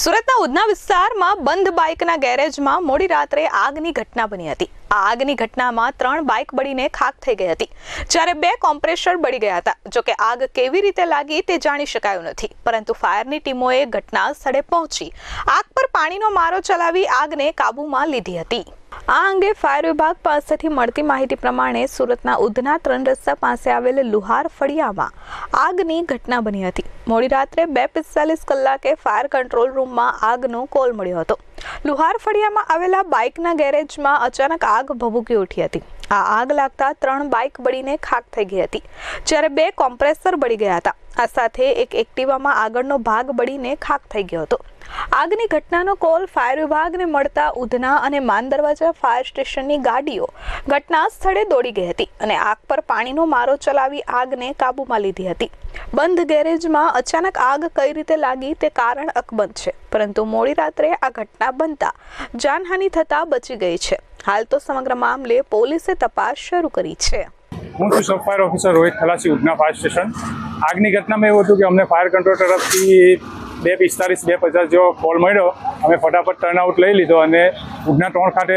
સુરતના ઉધના વિસ્તારમાં બંધ બાઇકના ગેરેજમાં મોડી રાત્રે આગની ઘટના બની હતી. આ આગની ઘટનામાં ત્રણ બાઇક બળીને ખાક થઈ ગઈ હતી. જ્યારે બે કોમ્પ્રેસર બળી ગયા હતા. જોકે આગ કેવી રીતે લાગી તે જાણી શકાયું નથી. પરંતુ ફાયરની ટીમોએ ઘટના સ્થળે પહોંચી. આગ પર પાણીનો મારો ચલાવી આગને કાબૂમાં લીધી હતી. આ અંગે ફાયર વિભાગ પાસેથી મળતી માહિતી પ્રમાણે સુરતના ઉધના ત્રણ રસ્તા પાસે આવેલ લુહાર ફળિયામાં આગની ઘટના બની હતી. મોડી રાત્રે બે પિસ્તાલીસ કલાકે ફાયર કંટ્રોલ રૂમમાં આગનો કોલ મળ્યો હતો. લુહાર ફળિયામાં આવેલા બાઇકના ગેરેજમાં અચાનક આગ ભભૂકી ઉઠી હતી. આ આગ લાગતા ત્રણ બાઇક બળીને ખાક થઈ ગઈ હતી. જ્યારે બે કોમ્પ્રેસર બળી ગયા હતા. આ સાથે એક એક્ટિવામાં આગળનો ભાગ બળીને ખાક થઈ ગયો હતો. આગની ઘટનાનો કોલ ફાયર વિભાગને મળતા ઉધના અને માન દરવાજા ફાયર સ્ટેશનની ગાડીઓ ઘટના સ્થળે દોડી ગઈ હતી અને આગ પર પાણીનો મારો ચલાવી આગને કાબૂમાં લીધી હતી. બંધ ગેરેજમાં અચાનક આગ કઈ રીતે લાગી તે કારણ અકબંધ છે. પરંતુ મોડી રાત્રે આ ઘટના બનતા જાનહાનિ થતા બચી ગઈ છે. હાલ તો સમગ્ર મામલે પોલીસે તપાસ શરૂ કરી છે. હું છું sub fire officer Rohit Khalasi, Udhna fire station. આગની ઘટનામાં એવું હતું કે અમને ફાયર કંટ્રોલ તરફથી બે પિસ્તાલીસ, બે પચાસ જેવો કોલ મળ્યો. અમે ફટાફટ ટર્નઆઉટ લઈ લીધો અને ઉગના ત્રણ ખાતે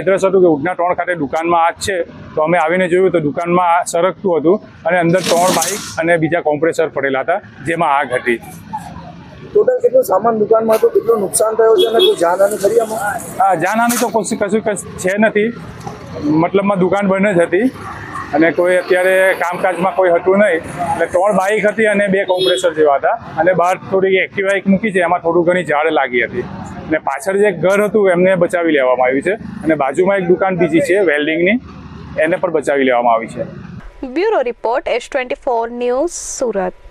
એડ્રેસ હતું કે ઉધના ત્રણ ખાતે દુકાનમાં આગ છે. તો અમે આવીને જોયું તો દુકાનમાં સરકતું હતું અને અંદર ત્રણ બાઇક અને બીજા કોમ્પ્રેસર પડેલા હતા, જેમાં આગ હતી. ટોટલ કેટલું સામાન દુકાનમાં હતું? કેટલું નુકસાન થયું છે અને કોઈ જાનહાની ખરી આમાં? હા જાનહાની તો કશું કશું છે નથી. મતલબમાં દુકાન બંધ જ હતી અને કોઈ અત્યારે કામકાજમાં કોઈ હતું નહીં. એટલે ત્રણ બાઇક હતી અને બે કોમ્પ્રેસર જેવા હતા. અને બહાર થોડી એક્ટિવા એક મૂકી છે એમાં થોડું ઘણી ઝાડ લાગી હતી. અને પાછળ જે ઘર હતું એમને બચાવી લેવામાં આવ્યું છે. અને બાજુમાં એક દુકાન બીજી છે વેલ્ડિંગની. એને પણ બચાવી લેવામાં આવી છે. Bureau report S twenty four news Surat.